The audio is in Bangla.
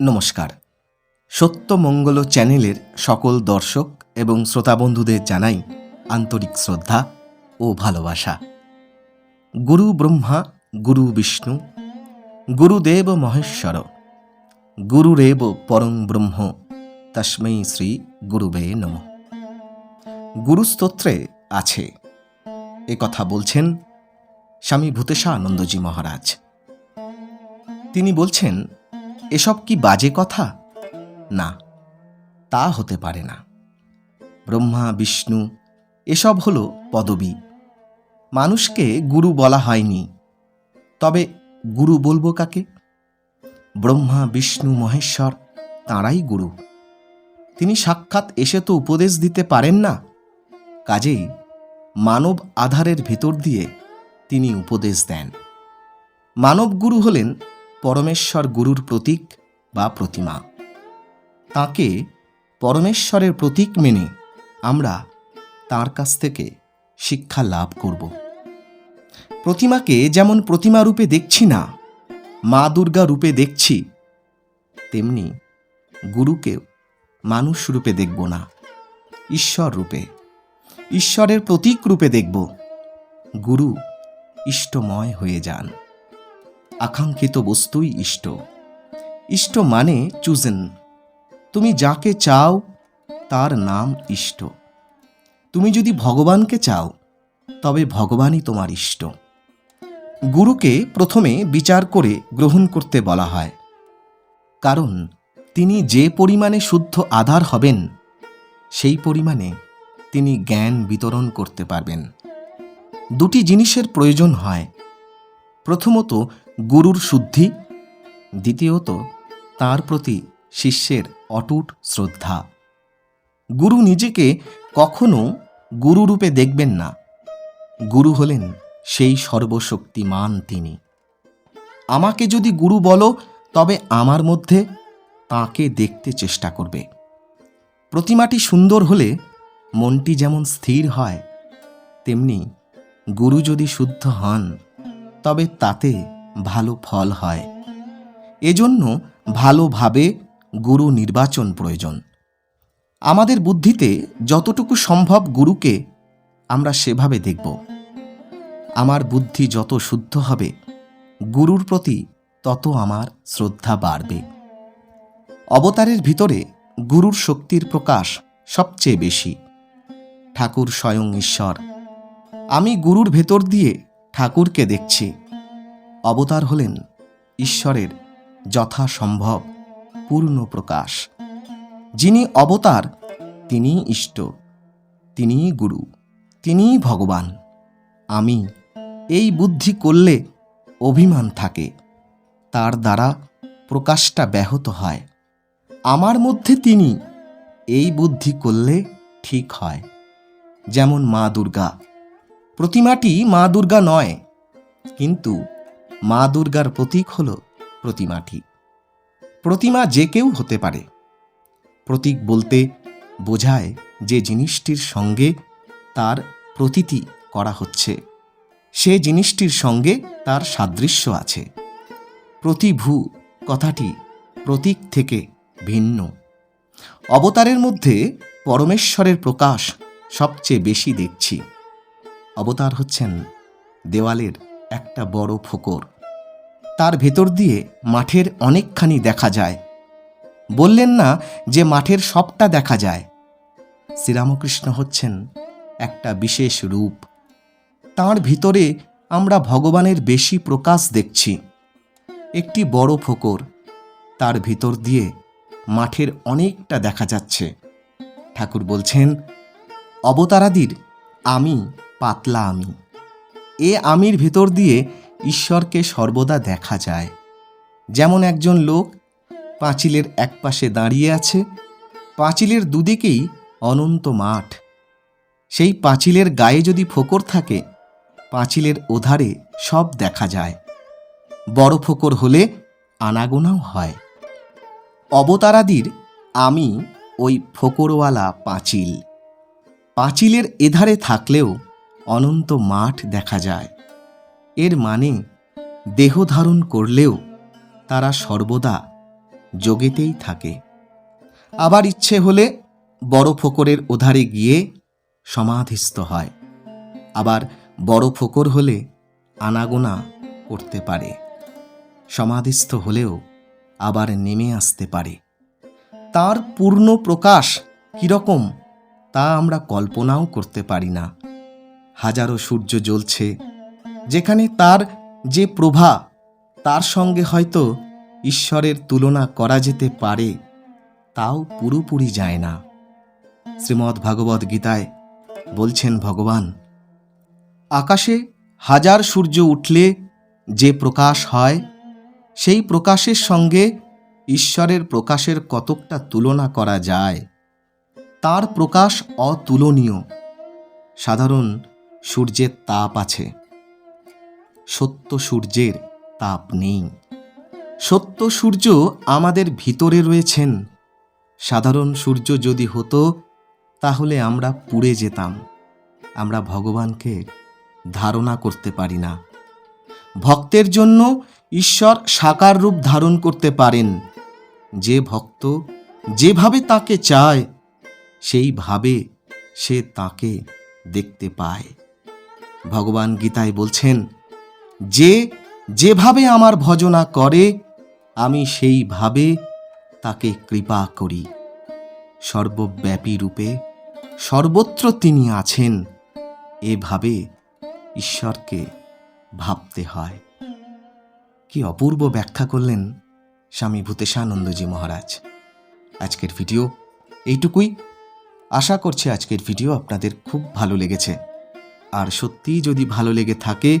নমস্কার। সত্যমঙ্গল চ্যানেলের সকল দর্শক এবং শ্রোতা বন্ধুদের জানাই আন্তরিক শ্রদ্ধা ও ভালোবাসা। গুরু ব্রহ্মা, গুরু বিষ্ণু গুরুদেব মহেশ্বর গুরুরেব পরম ব্রহ্ম তস্मै শ্রী গুরুবে নম। গুরুস্তোত্রে আছে, এ কথা বলছেন স্বামী ভূতেশা ভূতেশানন্দজি মহারাজ। তিনি বলছেন এসব কি বাজে কথা? না, তা হতে পারে না। ব্রহ্মা, বিষ্ণু, এসব হলো পদবী। মানুষকে গুরু বলা হয়নি। তবে গুরু বলব কাকে? ব্রহ্মা, বিষ্ণু, মহেশ্বর, তাঁরাই গুরু। তিনি সাক্ষাৎ এসে তো উপদেশ দিতে পারেন না। কাজেই মানব আধারের ভিতর দিয়ে তিনি উপদেশ দেন। মানব গুরু হলেন পরমেশ্বর গুরুর প্রতীক বা প্রতিমা। তাকে পরমেশ্বরের প্রতীক মেনে আমরা তার কাছ থেকে শিক্ষা লাভ করব। প্রতিমাকে যেমন প্রতিমা রূপে দেখছি না, মা দুর্গা রূপে দেখছি, তেমনি গুরুকেও মানুষ রূপে দেখব না, ঈশ্বর রূপে। ঈশ্বরের প্রতীক রূপে দেখব, গুরু ইষ্টময় হয়ে যান। আকাঙ্ক্ষিত বস্তুই ইষ্ট। ইষ্ট মানে চুজেন। তুমি যাকে চাও, তার নাম ইষ্ট। তুমি যদি ভগবানকে চাও, তবে ভগবানই তোমার ইষ্ট। গুরুকে প্রথমে বিচার করে গ্রহণ করতে বলা হয়। কারণ, তিনি যে পরিমাণে শুদ্ধ আধার হবেন, সেই পরিমাণে তিনি জ্ঞান বিতরণ করতে পারবেন। দুটি জিনিসের প্রয়োজন হয়। প্রথমত গুরুর শুদ্ধি। দ্বিতীয়ত, তার প্রতি শিষ্যের অটুট শ্রদ্ধা। গুরু নিজেকে কখনো গুরুরূপে দেখবেন না। গুরু হলেন সেই সর্বশক্তিমান তিনি। আমাকে যদি গুরু বলো, তবে আমার মধ্যে তাকে দেখতে চেষ্টা করবে। প্রতিমাটি সুন্দর হলে মনটি যেমন স্থির হয়, তেমনি গুরু যদি শুদ্ধ হন, তবে তাতে ভালো ফল হয়। এজন্য ভালোভাবে গুরু নির্বাচন প্রয়োজন। আমাদের বুদ্ধিতে যতটুকু সম্ভব গুরুকে আমরা সেভাবে দেখব। আমার বুদ্ধি যত শুদ্ধ হবে, গুরুর প্রতি তত আমার শ্রদ্ধা বাড়বে। অবতারের ভিতরে গুরুর শক্তির প্রকাশ সবচেয়ে বেশি। ঠাকুর স্বয়ং ঈশ্বর। আমি গুরুর ভেতর দিয়ে ঠাকুরকে দেখছি। অবতার হলেন ঈশ্বরের যথাসম্ভব পূর্ণ প্রকাশ। যিনি অবতার, তিনিই ইষ্ট, তিনিই গুরু, তিনিই ভগবান। আমি এই বুদ্ধি করলে অভিমান থাকে, তার দ্বারা প্রকাশটা ব্যাহত হয়। আমার মধ্যে তিনি এই বুদ্ধি করলে ঠিক হয়। যেমন মা দুর্গা, প্রতিমাটি মা দুর্গা নয়, কিন্তু মা দুর্গার প্রতীক হল প্রতিমাটি প্রতিমা যে কেউ হতে পারে। প্রতীক বলতে বোঝায় যে জিনিসটির সঙ্গে তার প্রতীতি করা হচ্ছে। সে জিনিসটির সঙ্গে তার সাদৃশ্য আছে। প্রতিভূ কথাটি প্রতীক থেকে ভিন্ন। অবতারের মধ্যে পরমেশ্বরের প্রকাশ সবচেয়ে বেশি দেখছি। অবতার হচ্ছেন দেওয়ালের একটা বড় ফোকর। তার ভেতর দিয়ে মাঠের অনেকখানি দেখা যায়। বললেন না যে মাঠের সবটা দেখা যায়। শ্রীরামকৃষ্ণ হচ্ছেন একটা বিশেষ রূপ। তার ভিতরে আমরা ভগবানের বেশি প্রকাশ দেখছি। একটি বড় ফোকর তার ভিতর দিয়ে মাঠের অনেকটা দেখা যাচ্ছে। ঠাকুর বলছেন, অবতারাদির আমি পাতলা আমি। এ আমির ভেতর দিয়ে ঈশ্বরকে সর্বদা দেখা যায়। যেমন একজন লোক পাঁচিলের একপাশে দাঁড়িয়ে আছে, পাঁচিলের দুদিকেই অনন্ত মাঠ। সেই পাঁচিলের গায়ে যদি ফোকর থাকে, পাঁচিলের ওধারে সব দেখা যায়। বড় ফোকর হলে আনাগোনাও হয়। অবতারাদির আমি ওই ফোকরওয়ালা পাঁচিল। পাঁচিলের এধারে থাকলেও অনন্ত মাঠ দেখা যায়। এর মানে দেহ ধারণ করলেও তারা সর্বদা যোগেতেই থাকে। আবার ইচ্ছে হলে বড় ফোকরের ওধারে গিয়ে সমাধিস্থ হয়। আবার বড় ফোকর হলে আনাগোনা করতে পারে। সমাধিস্থ হলেও আবার নেমে আসতে পারে। তার পূর্ণ প্রকাশ কীরকম তা আমরা কল্পনাও করতে পারি না। হাজারো সূর্য জ্বলছে যেখানে তার যে প্রভা, তার সঙ্গে হয়তো ঈশ্বরের তুলনা করা যেতে পারে, তাও পুরোপুরি যায় না। শ্রীমদ্ ভাগবত গীতায় বলছেন ভগবান, আকাশে হাজার সূর্য উঠলে যে প্রকাশ হয়, সেই প্রকাশের সঙ্গে ঈশ্বরের প্রকাশের কতকটা তুলনা করা যায়। তার প্রকাশ অতুলনীয়। সাধারণ সূর্যের তাপ আছে। সত্য সূর্যের তাপ নেই। সত্য সূর্য আমাদের ভিতরে রয়েছেন। সাধারণ সূর্য যদি হতো, তাহলে আমরা পুড়ে যেতাম। আমরা ভগবানকে ধারণা করতে পারি না। ভক্তের জন্য ঈশ্বর সাকার রূপ ধারণ করতে পারেন। যে ভক্ত যেভাবে তাকে চায়, সেইভাবে সে তাকে দেখতে পায়। ভগবান গীতায় বলছেন যে যেভাবে আমার ভজনা করে, আমি সেইভাবে তাকে কৃপা করি। সর্বব্যাপী রূপে সর্বত্র তিনি আছেন, এভাবে ঈশ্বরকে ভাবতে হয়। কি অপূর্ব ব্যাখ্যা করলেন স্বামী ভূতেশানন্দজি মহারাজ। আজকের ভিডিও এইটুকুই। আশা করছি আজকের ভিডিও আপনাদের খুব ভালো লেগেছে। আর সত্যিই যদি ভালো লেগে থাকে